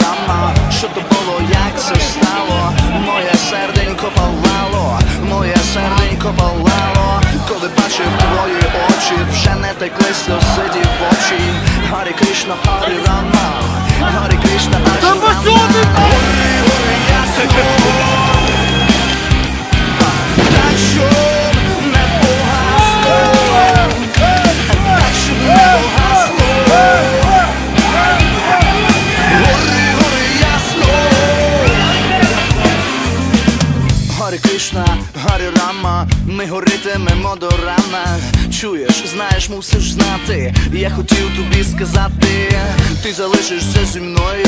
рама, що то було, як це стало, моє серденько палало, моє серденько палало, коли бачив твої очі, вже не текли сльози очі, Гарі Кришна, Гарі Рама, Гарі Кришна Гарі Кришна, Гарі Рама, ми горитимемо до рана. Чуєш, знаєш, мусиш знати. Я хотів тобі сказати, ти залишишся зі мною.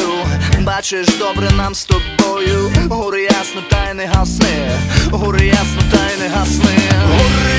Бачиш, добре нам з тобою. Гори ясно, та й не гасни. Гори ясно, та й не гасни. Гори,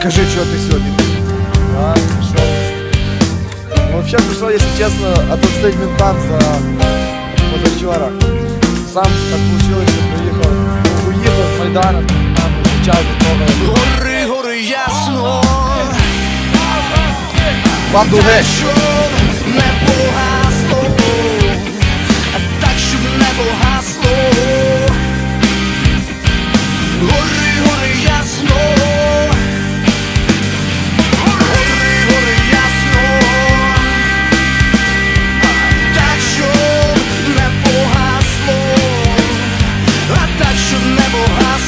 Скажи, что ты сегодня Да, ну, пришел. Вообще пришло, если честно, от ментам танца позавчера. Сам так получилось, что приехал. Уехал с Майдана, там сейчас готово. Гори, гори, ясно. Вам дуге. Не погасло, так, щоб не погасло. Гори, that should never happen.